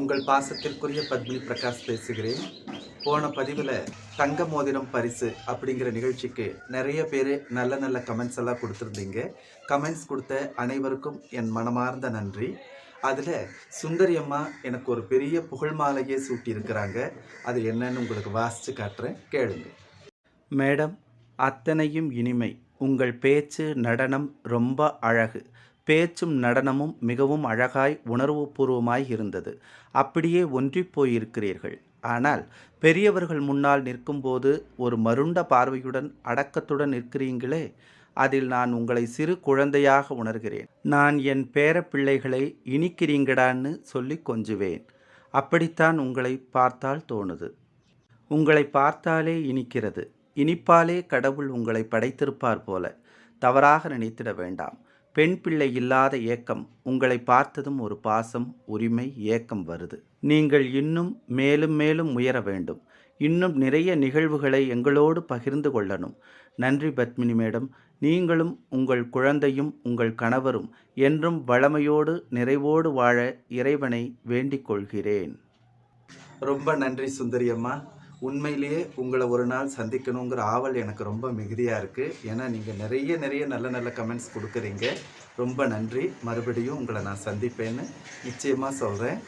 உங்கள் பாசத்திற்குரிய பத்மினி பிரகாஷ் பேசுகிறேன். போன பதிவில் தங்க மோதிரம் பரிசு அப்படிங்கிற நிகழ்ச்சிக்கு நிறைய பேர் நல்ல நல்ல கமெண்ட்ஸ் எல்லாம் கொடுத்துருந்தீங்க. கமெண்ட்ஸ் கொடுத்த அனைவருக்கும் என் மனமார்ந்த நன்றி. அதில் சுந்தரி அம்மா எனக்கு ஒரு பெரிய புகழ் மாலையே சூட்டியிருக்கிறாங்க. அது என்னன்னு உங்களுக்கு வாசித்து காட்டுறேன். கேளுங்க. மேடம் அத்தனையும் இனிமை. உங்கள் பேச்சு நடனம் ரொம்ப அழகு. பேச்சும் நடனமும் மிகவும் அழகாய் உணர்வுபூர்வமாய் இருந்தது. அப்படியே ஒன்றி போயிருக்கிறீர்கள். ஆனால் பெரியவர்கள் முன்னால் நிற்கும்போது ஒரு மருண்ட பார்வையுடன் அடக்கத்துடன் நிற்கிறீங்களே? அதில் நான் உங்களை சிறு குழந்தையாக உணர்கிறேன். நான் என் பேர பிள்ளைகளை இனிக்கிறீங்கடான்னு சொல்லி கொஞ்சுவேன். அப்படித்தான் உங்களை பார்த்தால் தோணுது. உங்களை பார்த்தாலே இனிக்கிறது. இனிப்பாலே கடவுள் உங்களை படைத்திருப்பார் போல. தவறாக நினைத்திட வேண்டாம். பெண் பிள்ளை இல்லாத ஏக்கம் உங்களை பார்த்ததும் ஒரு பாசம் உரிமை ஏக்கம் வருது. நீங்கள் இன்னும் மேலும் மேலும் உயர வேண்டும். இன்னும் நிறைய நிகழ்வுகளை எங்களோடு பகிர்ந்து கொள்ளணும். நன்றி பத்மினி மேடம். நீங்களும் உங்கள் குழந்தையும் உங்கள் கணவரும் என்றும் வளமையோடு நிறைவோடு வாழ இறைவனை வேண்டிக் கொள்கிறேன். ரொம்ப நன்றி சுந்தரியம்மா. உண்மையிலேயே உங்களை ஒரு நாள் சந்திக்கணுங்கிற ஆவல் எனக்கு ரொம்ப மிகுதியாக இருக்குது ஏன்னா நீங்கள் நிறைய நிறைய நல்ல நல்ல கமெண்ட்ஸ் கொடுக்குறீங்க. ரொம்ப நன்றி. மறுபடியும் உங்களை நான் சந்திப்பேன்னு நிச்சயமாக சொல்கிறேன்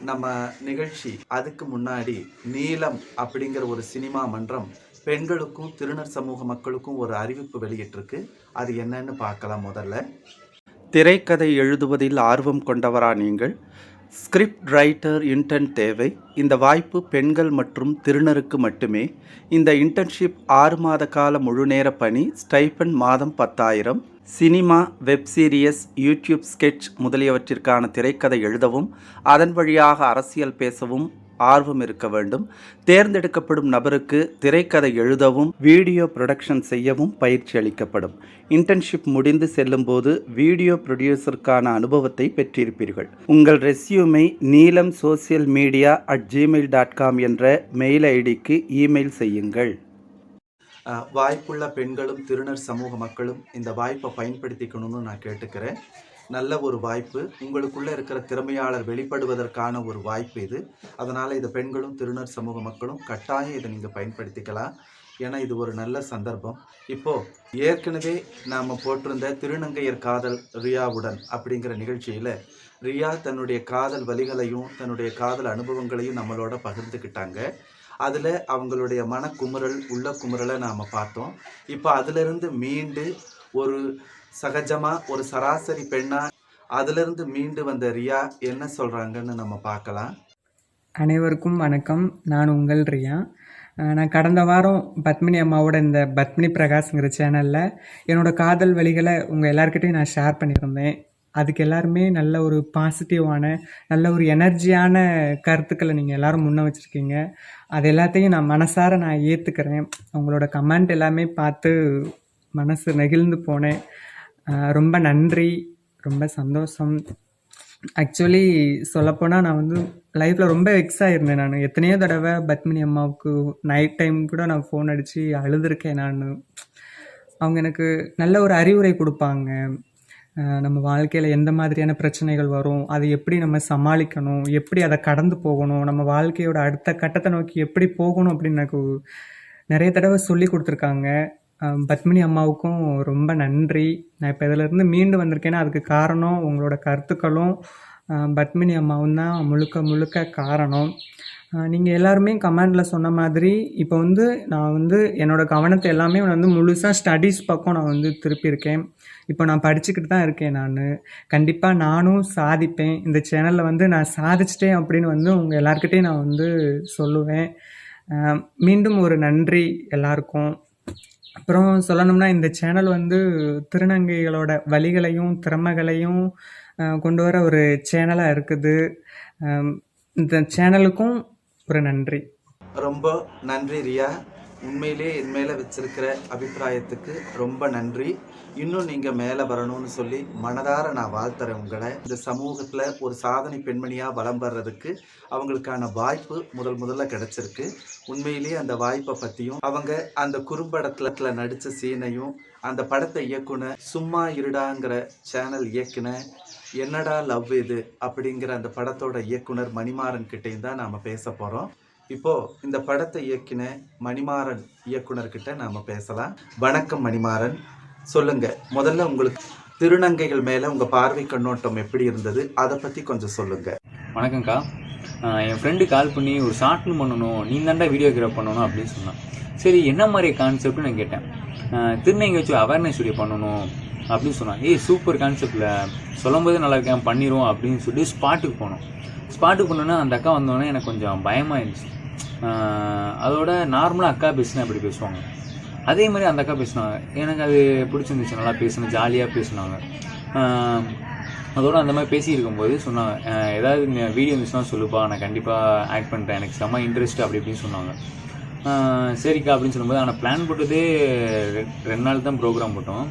நம்ம நிகழ்ச்சி அதுக்கு முன்னாடி நீலம் அப்படிங்கிற ஒரு சினிமா மன்றம் பெண்களுக்கும் திருநர் சமூக மக்களுக்கும் ஒரு அறிவிப்பு வெளியிட்டிருக்கு. அது என்னன்னு பார்க்கலாம் முதல்ல. திரைக்கதை எழுதுவதில் ஆர்வம் கொண்டவரா நீங்கள்? ஸ்கிரிப்ட் ரைட்டர் இன்டர்ன் தேவை. இந்த வாய்ப்பு பெண்கள் மற்றும் திருநருக்கு மட்டுமே. இந்த இன்டர்ன்ஷிப் ஆறு மாத கால முழுநேர பணி ஸ்டைபன் மாதம் பத்தாயிரம். Cinema web series YouTube sketch முதலியவற்றிற்கான திரைக்கதை எழுதவும் அதன் வழியாக அரசியல் பேசவும் ஆர்வம் இருக்க வேண்டும். தேர்ந்தெடுக்கப்படும் நபருக்கு திரைக்கதை எழுதவும் வீடியோ ப்ரொடக்ஷன் செய்யவும் பயிற்சி அளிக்கப்படும். இன்டர்ன்ஷிப் முடிந்து செல்லும்போது வீடியோ ப்ரொடியூசருக்கான அனுபவத்தை பெற்றிருப்பீர்கள். உங்கள் ரெஸ்யூமை Neelam social media at Gmail dot com என்ற மெயில் ஐடிக்கு இமெயில் செய்யுங்கள். வாய்ப்புள்ள பெண்களும் திருநர் சமூக மக்களும் இந்த வாய்ப்பை பயன்படுத்திக்கணும்னு நான் கேட்டுக்கிறேன். நல்ல ஒரு வாய்ப்பு. உங்களுக்குள்ளே இருக்கிற திறமையாளர் வெளிப்படுவதற்கான ஒரு வாய்ப்பு இது. அதனால் இதை பெண்களும் திருநர் சமூக மக்களும் கட்டாயம் இதை நீங்கள் பயன்படுத்திக்கலாம். ஏன்னா இது ஒரு நல்ல சந்தர்ப்பம். இப்போது ஏற்கனவே நாம் போட்டிருந்த திருநங்கையர் காதல் ரியாவுடன் அப்படிங்கிற நிகழ்ச்சியில் ரியா தன்னுடைய காதல் வலிகளையும் தன்னுடைய காதல் அனுபவங்களையும் நம்மளோட பகிர்ந்துக்கிட்டாங்க. அதில் அவங்களுடைய மனக்குமுறல் உள்ள குமுறலை நாம் பார்த்தோம். இப்போ அதிலிருந்து மீண்டு ஒரு சகஜமாக ஒரு சராசரி பெண்ணாக அதிலிருந்து மீண்டு வந்த ரியா என்ன சொல்கிறாங்கன்னு நம்ம பார்க்கலாம். அனைவருக்கும் வணக்கம். நான் உங்கள் ரியா. நான் கடந்த வாரம் பத்மினி அம்மாவோட இந்த பத்மினி பிரகாஷ்ங்கிற சேனலில் என்னோட காதல் வழிகளை உங்கள் எல்லாருக்கிட்டையும் நான் ஷேர் பண்ணியிருந்தேன். அதுக்கு எல்லாருமே நல்ல ஒரு பாசிட்டிவான நல்ல ஒரு எனர்ஜியான கருத்துக்களை நீங்கள் எல்லோரும் முன்ன வச்சுருக்கீங்க. அது எல்லாத்தையும் நான் மனசார நான் ஏற்றுக்கிறேன் உங்களோட கமெண்ட் எல்லாமே பார்த்து மனசு நெகிழ்ந்து போனேன். ரொம்ப நன்றி. ரொம்ப சந்தோஷம். ஆக்சுவலி சொல்லப்போனால் நான் வந்து லைஃப்பில் ரொம்ப வெக்ஸ் ஆகிருந்தேன் நான். எத்தனையோ தடவை பத்மினி அம்மாவுக்கு நைட் டைம் கூட நான் ஃபோன் அடித்து அழுதுருக்கேன் நான். அவங்க எனக்கு நல்ல ஒரு அறிவுரை கொடுப்பாங்க. நம்ம வாழ்க்கையில் எந்த மாதிரியான பிரச்சனைகள் வரும் அதை எப்படி நம்ம சமாளிக்கணும் எப்படி அதை கடந்து போகணும் நம்ம வாழ்க்கையோட அடுத்த கட்டத்தை நோக்கி எப்படி போகணும் அப்படின்னு எனக்கு நிறைய தடவை சொல்லி கொடுத்துருக்காங்க. பத்மினி அம்மாவுக்கும் ரொம்ப நன்றி. நான் இப்போ இதிலேருந்து மீண்டு வந்திருக்கேன்னா அதுக்கு காரணம் உங்களோட கருத்துக்களும் பத்மினி அம்மாவும் தான் முழுக்க முழுக்க காரணம். நீங்கள் எல்லாருமே கமெண்டில் சொன்ன மாதிரி இப்போ வந்து நான் வந்து என்னோடய கவனத்தை எல்லாமே வந்து முழுசாக ஸ்டடீஸ் பக்கம் நான் வந்து திருப்பியிருக்கேன். இப்போ நான் படிச்சுக்கிட்டு தான் இருக்கேன் நான். கண்டிப்பாக நானும் சாதிப்பேன். இந்த சேனலில் வந்து நான் சாதிச்சிட்டேன் அப்படின்னு வந்து உங்கள் எல்லாருக்கிட்டையும் நான் வந்து சொல்லுவேன். மீண்டும் ஒரு நன்றி எல்லாருக்கும். அப்புறம் சொல்லணும்னா இந்த சேனல் வந்து திருநங்கைகளோட வழிகளையும் திறமைகளையும் கொண்டு வர ஒரு சேனலாக இருக்குது. இந்த சேனலுக்கும் ஒரு நன்றி. ரொம்ப நன்றி ரியா. உண்மையிலே என் மேலே வச்சிருக்கிற அபிப்பிராயத்துக்கு ரொம்ப நன்றி. இன்னும் நீங்கள் மேலே வரணும்னு சொல்லி மனதார நான் வாழ்த்துறேன் உங்களை. இந்த சமூகத்தில் ஒரு சாதனை பெண்மணியாக வலம் வர்றதுக்கு அவங்களுக்கான வாய்ப்பு முதல் முதல்ல கிடைச்சிருக்கு. உண்மையிலேயே அந்த வாய்ப்பை பற்றியும் அவங்க அந்த குறும்படத்துல நடித்த சீனையும் அந்த படத்தை இயக்குன சும்மா இருடாங்கிற சேனல் இயக்குன என்னடா லவ் இது அப்படிங்கிற அந்த படத்தோட இயக்குனர் மணிமாறன் கிட்டேயும் தான் நாம் பேச போகிறோம் இப்போ இந்த படத்தை இயக்கின மணிமாறன் இயக்குனர்கிட்ட நாம பேசலாம். வணக்கம் மணிமாறன். சொல்லுங்க. முதல்ல உங்களுக்கு திருநங்கைகள் மேல உங்க பார்வை கண்ணோட்டம் எப்படி இருந்தது? அதை பத்தி கொஞ்சம் சொல்லுங்க. வணக்கம்க்கா. என் ஃப்ரெண்டு கால் பண்ணி ஒரு ஷார்ட்னு பண்ணணும் நீ தாண்டா வீடியோகிராஃப் பண்ணணும் அப்படின்னு சொன்னான். சரி என்ன மாதிரி கான்செப்ட்னு நான் கேட்டேன். திருநங்கை வச்சு அவேர்னஸ் வீடியோ பண்ணணும் அப்படின்னு சொன்னான். ஏய் சூப்பர் கான்செப்டில் சொல்லும்போது நல்லா இருக்கேன் பண்ணிடுவோம் அப்படின்னு சொல்லி ஸ்பாட்டுக்கு போனோம். ஸ்பாட்டுக்கு போனோன்னா அந்த அக்கா வந்தோடனே எனக்கு கொஞ்சம் பயமாயிருந்துச்சு. இருந்துச்சு அதோட நார்மலாக அக்கா பேசினா அப்படி பேசுவாங்க? அதே மாதிரி அந்த அக்கா பேசினாங்க. எனக்கு அது பிடிச்சிருந்துச்சு. நல்லா பேசினேன் ஜாலியாக பேசினாங்க. அதோடு அதோட அந்த மாதிரி பேசியிருக்கும் போது சொன்னாங்க ஏதாவது வீடியோ இருந்துச்சுன்னா சொல்லுப்பா. நான் கண்டிப்பாக ஆக்ட் பண்ணுறேன் எனக்கு செம்ம இன்ட்ரெஸ்ட் அப்படி இப்படின்னு சொன்னாங்க. சரிக்கா அப்படின்னு சொல்லும்போது ஆனால் பிளான் போட்டதே ரெண்டு நாள் தான் ப்ரோக்ராம் போட்டோம்.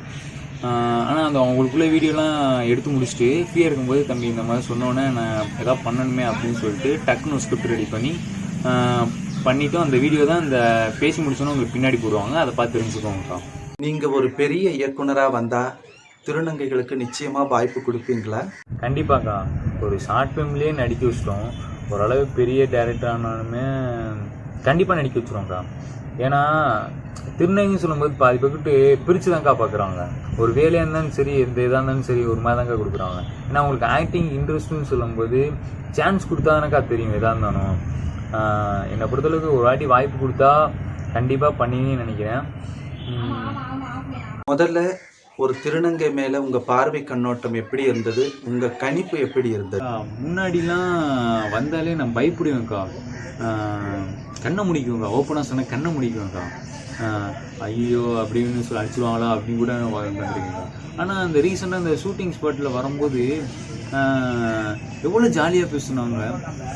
ஆனால் அந்த அவங்களுக்குள்ளே வீடியோலாம் எடுத்து முடிச்சுட்டு ஃப்ரீயாக இருக்கும்போது தம்பி இந்த மாதிரி சொன்னோன்னே நான் எதாவது பண்ணணுமே அப்படின்னு சொல்லிட்டு டக்குன்னு ஸ்கிரிப்ட் ரெடி பண்ணி அஹ் பண்ணிட்டோம். அந்த வீடியோ தான் இந்த பேசி முடிச்சோன்னே உங்களுக்கு பின்னாடி போடுவாங்க. அதை பார்த்து தெரிஞ்சுக்கோங்கக்கா நீங்க ஒரு பெரிய இயக்குனரா வந்தா திருநங்கைகளுக்கு நிச்சயமா வாய்ப்பு கொடுப்பீங்களா? கண்டிப்பாக்கா ஒரு ஷார்ட் ஃபிலிம்லேயே நடிக்க வச்சிட்டோம். ஓரளவு பெரிய டேரக்டர் ஆனாலுமே கண்டிப்பாக நடிக்க வச்சிருவோம்க்கா ஏன்னா திருநங்கைன்னு சொல்லும்போது பாதி பேர்கிட்ட பிரித்து தான்க்கா பார்க்குறாங்க. ஒரு வேலையாக இருந்தாலும் சரி எந்த இதாக இருந்தாலும் சரி ஒரு மாதிரி தான்க்கா கொடுக்குறாங்க. ஏன்னா அவங்களுக்கு ஆக்டிங் இன்ட்ரெஸ்ட்னு சொல்லும்போது சான்ஸ் கொடுத்தா தானக்கா தெரியும் எதாக இருந்தாலும். என்னை பொறுத்தளவுக்கு ஒரு வாட்டி வாய்ப்பு கொடுத்தா கண்டிப்பாக பண்ணினே நினைக்கிறேன். முதல்ல ஒரு திருநங்கை மேல உங்க பார்வை கண்ணோட்டம் எப்படி இருந்தது? உங்க கணிப்பு எப்படி இருந்தது? முன்னாடிலாம் வந்தாலே நான் பயப்படுவேன்க்கா. கண்ணை முடிக்குவேங்க்கா ஓப்பனாக சொன்னால் கண்ணை முடிக்குவேன்க்கா. ஆ, ஐயோ அப்படின்னு சொல்லி அடிச்சிருவாங்களா அப்படின்னு கூட வந்துருக்கேங்க்கா ஆனால் அந்த ரீசெண்டாக அந்த ஷூட்டிங் ஸ்பாட்டில் வரும்போது எவ்வளோ ஜாலியாக பேசுனாங்க.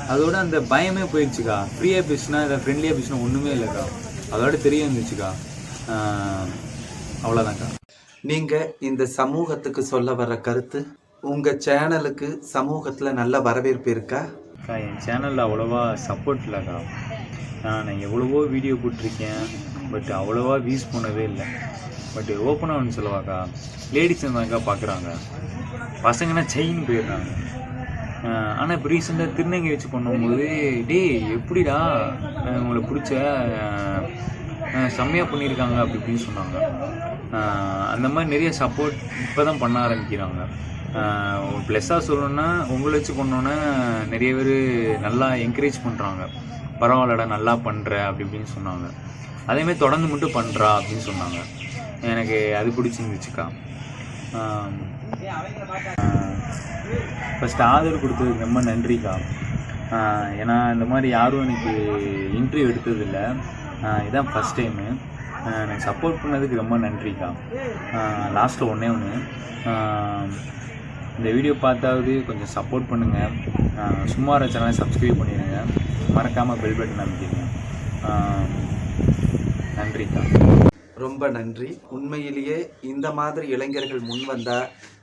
அதோட அந்த பயமே போயிடுச்சுக்கா. ஃப்ரீயாக பேசினா இதை ஃப்ரெண்ட்லியாக பேசினா ஒன்றுமே இல்லைக்கா. அதோட தெரிய வந்துச்சுக்கா. ஆ, அவ்வளோதான்க்கா நீங்க இந்த சமூகத்துக்கு சொல்ல வர கருத்து உங்க சேனலுக்கு சமூகத்துல நல்ல வரவேற்பு இருக்கா? அக்கா என் சேனலில் அவ்வளோவா சப்போர்ட் இல்லைக்கா. நான் எவ்வளவோ வீடியோ போட்டிருக்கேன் பட் அவ்வளோவா வியூஸ் பண்ணவே இல்லை. பட் ஓப்பனாக ஒன்று சொல்லுவாக்கா. லேடிஸ் தான்க்கா பார்க்குறாங்க பசங்கன்னா செயின் போயிடுறாங்க. ஆனால் இப்போ ரீசெண்டாக திருநங்கை வச்சு பண்ணும்போது டேய் எப்படிடா? உங்களை பிடிச்ச செம்மையாக பண்ணியிருக்காங்க அப்படி இப்படின்னு சொன்னாங்க. அந்த மாதிரி நிறைய சப்போர்ட் இப்போ தான் பண்ண ஆரம்பிக்கிறாங்க. ப்ளஸ்ஸாக சொல்லணும்னா உங்களை வச்சு பண்ணோன்னே நிறைய பேர் நல்லா என்கரேஜ் பண்ணுறாங்க பரவாயில்லடா நல்லா பண்ணுற அப்படி இப்படின்னு சொன்னாங்க. அதேமாதிரி தொடர்ந்து மட்டும் பண்ணுறா அப்படின்னு சொன்னாங்க. எனக்கு அது பிடிச்சிருந்துச்சுக்கா. ஃபஸ்ட்டு ஆதரவு கொடுத்ததுக்கு ரொம்ப நன்றிக்கா. ஏன்னா இந்த மாதிரி யாரும் எனக்கு இன்டர்வியூ எடுத்ததில்லை. இதுதான் இதான் ஃபஸ்ட் டைமு எனக்கு சப்போர்ட் பண்ணதுக்கு ரொம்ப நன்றிக்கா. லாஸ்ட்டில் ஒன்றே ஒன்று இந்த வீடியோ பார்த்தாவது கொஞ்சம் சப்போர்ட் பண்ணுங்கள் சும்மா சேனலை சப்ஸ்கிரைப் பண்ணிடுங்க. மறக்காமல் பெல் பட்டன் அமைக்கிங்க நன்றிக்கா. ரொம்ப நன்றி. உண்மையிலேயே இந்த மாதிரி இளைஞர்கள் முன் வந்தா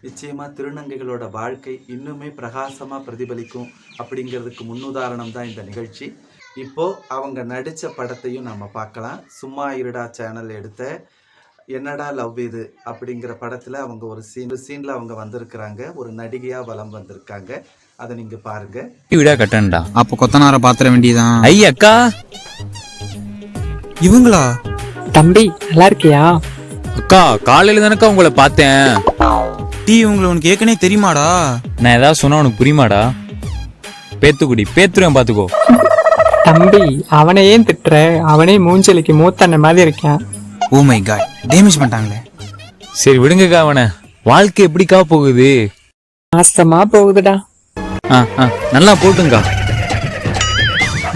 நிச்சயமா திருநங்கைகளோட வாழ்க்கை இன்னுமே பிரகாசமா பிரதிபலிக்கும் அப்படிங்கிறதுக்கு முன்னுதாரணம் தான் இந்த நிகழ்ச்சி. இப்போ அவங்க நடிச்ச படத்தையும் நம்ம பார்க்கலாம். சும்மா இருடா சேனல் எடுத்த என்னடா லவ் இது அப்படிங்கிற படத்துல அவங்க ஒரு சீன் சீன்ல அவங்க வந்திருக்கிறாங்க. ஒரு நடிகையா வலம் வந்திருக்காங்க. அதை நீங்க பாருங்க. விடா கட்டன்டா அப்ப கொத்தனார பாத்திர வேண்டியதான் ஐ அக்கா இவங்களா? தம்பி நல்லா இருக்கியா? அக்கா காலையில தானக்கா உங்களை பார்த்தேன். டீ இவங்களை உனக்கு ஏற்கனவே தெரியுமாடா? நான் ஏதாவது சொன்னா உனக்கு புரியுமாடா? பேத்துக்குடி பேத்துருவேன் பாத்துக்கோ தம்பி அவனை ஏன் திட்டுற? அவனே மூஞ்சலிக்கு மூத்தண்ண மாதிரி இருக்கான். ஓ மை காட் டேமேஜ் பண்ணிட்டாங்களே. சரி விடுங்கக்கா அவனை. வாழ்க்கை எப்படிக்கா போகுது? நாசமா போகுதுடா. ஆ ஆ நல்லா போட்டுங்கக்கா.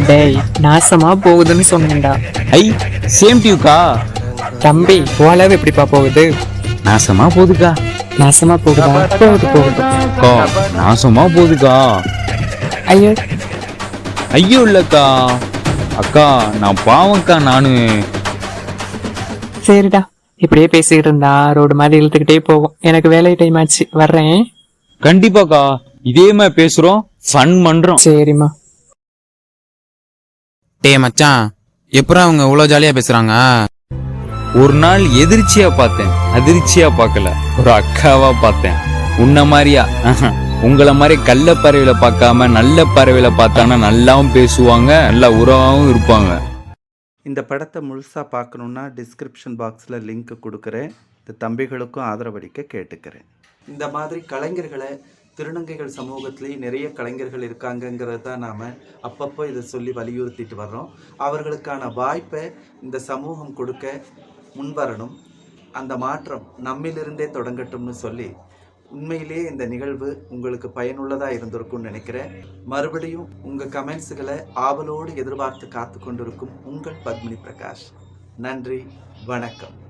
டேய் நாசமா போகுதுன்னு சொன்னேன்டா. ஐ சேம் டியூக்கா தம்பி ஓலவு எப்படிப்பா போகுது? நாசமா போகுதுக்கா. நாசமா போகுதா? போகுது போகுது. அக்கா நாசமா போகுதுக்கா. ஐயோ. ஐயோ இல்லக்கா. அக்கா நான் பாவம்க்கா நானு. சரிடா. இப்படியே பேசிக்கிட்டு இருந்தா ரோடு மாதிரி இழுத்துக்கிட்டே போவோம் எனக்கு வேலை டைம் ஆச்சு. வர்றேன். கண்டிப்பாக்கா. இதே மாதிரி பேசுறோம் ஃபன் பண்றோம். சரிம்மா. டேய் மச்சான். எப்பறம் அவங்க இவ்வளவு ஜாலியா பேசுறாங்க? ஒரு நாள் எதிர்ச்சியா பார்த்தேன். அதிர்ச்சியா பார்க்கல. ஒரு அக்காவா பார்த்தேன். உன்ன மாதிரியா. உங்கள மாதிரி கள்ள பறவையில பார்க்காம நல்ல பறவையில பார்த்தாங்கன்னா நல்லாவும் பேசுவாங்க நல்லா உறவாவும் இருப்பாங்க. இந்த படத்தை முழுசாக பார்க்கணுன்னா டிஸ்கிரிப்ஷன் பாக்ஸில் லிங்க் கொடுக்குறேன். இந்த தம்பிகளுக்கும் ஆதரவளிக்க கேட்டுக்கிறேன். இந்த மாதிரி கலைஞர்களை திருநங்கைகள் சமூகத்திலேயே நிறைய கலைஞர்கள் இருக்காங்கங்கிறது தான் நாம் அப்பப்போ இதை சொல்லி வலியுறுத்திட்டு வர்றோம். அவர்களுக்கான வாய்ப்பை இந்த சமூகம் கொடுக்க முன்வரணும். அந்த மாற்றம் நம்மிலிருந்தே தொடங்கட்டும்னு சொல்லி உண்மையிலேயே இந்த நிகழ்வு உங்களுக்கு பயனுள்ளதாக இருந்திருக்கும்னு நினைக்கிறேன். மறுபடியும் உங்கள் கமெண்ட்ஸுகளை ஆவலோடு எதிர்பார்த்து காத்து கொண்டிருக்கும் உங்கள் பத்மினி பிரகாஷ். நன்றி வணக்கம்.